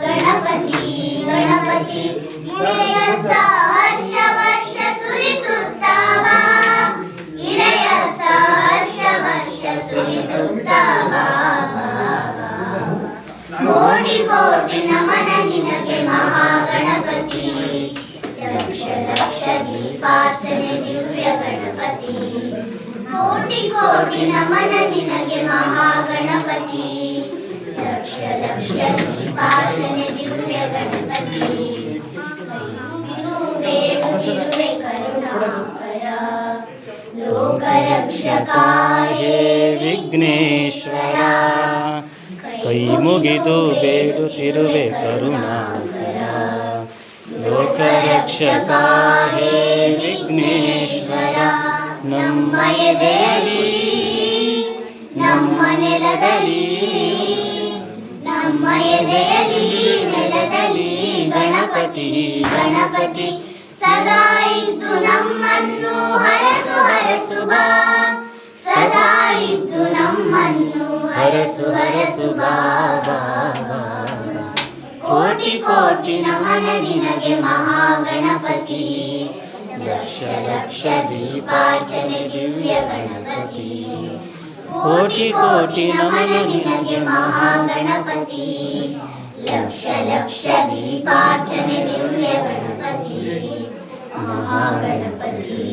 ಗಣಪತಿ ಗಣಪತಿ ಇಳೆಯತ್ತ ಹರ್ಷ ವರ್ಷ ಸುರಿಸುತ್ತಾವ ಇಳೆಯತ್ತ ಹರ್ಷ ವರ್ಷ ಸುರಿಸುತ್ತಾವ. ಕೋಟಿ ಕೋಟಿ ನಮನ ನಿನಗೆ ಮಹಾಗಣಪತಿ ಲಕ್ಷ ಲಕ್ಷ ದೀಪಾರ್ಚನೆ ಕೋಟಿ ನಮನ ನಿನಗೆ ಮಹಾಗಣಪತಿ. ಲಕ್ಷ ಲಕ್ಷ ದೀಪಾರ್ಚನೆ ದಿವ್ಯ ಗಣಪತಿ. ಇದು ಬೇಡುತ್ತಿರುವೆ ಕರುಣಾಕರ. ಲೋಕರಕ್ಷಕಾಯೇ ವಿಘ್ನೇಶ್ವರ. ಕೈ ಮುಗಿದು ಬೇಡುತ್ತಿರುವೆ ಕರುಣಾಕರ. ಲೋಕರಕ್ಷಕ ಹೇ ವಿಘ್ನೇಶ್ವರ. ನಮ್ಮ ಎದೆಯಲಿ ನಮ್ಮ ನೆಲದಲ್ಲಿ, ನಮ್ಮ ಎದೆಯಲ್ಲಿ ನೆಲದಲ್ಲಿ ಗಣಪತಿ ಗಣಪತಿ ಸದಾ ಇದ್ದು ನಮ್ಮನ್ನು ಹರಸು ಹರಸು ಬಾ. ಸದಾ ಇದ್ದು ನಮ್ಮನ್ನು ಹರಸು ಹರಸು ಬಾ. ಕೋಟಿ ಕೋಟಿ ನಮನ ನಿನಗೆ ಮಹಾಗಣಪತಿ. ಲಕ್ಷ ಲಕ್ಷ ದೀಪಾರ್ಚನೆ ದಿವ್ಯ ಗಣಪತಿ. ಕೋಟಿ ಕೋಟಿ ನಮನ ನಿನಗೆ ಮಹಾಗಣಪತಿ ಲಕ್ಷ ಲಕ್ಷ ದೀಪಾರ್ಚನೆ ದಿವ್ಯ ಗಣಪತಿ ಮಹಾಗಣಪತಿ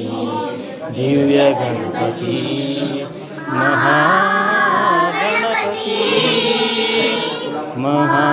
ದಿವ್ಯ ಗಣಪತಿ ಮಹಾಗಣಪತಿ ಮಹಾ ಮಹಾಗಣಪತಿ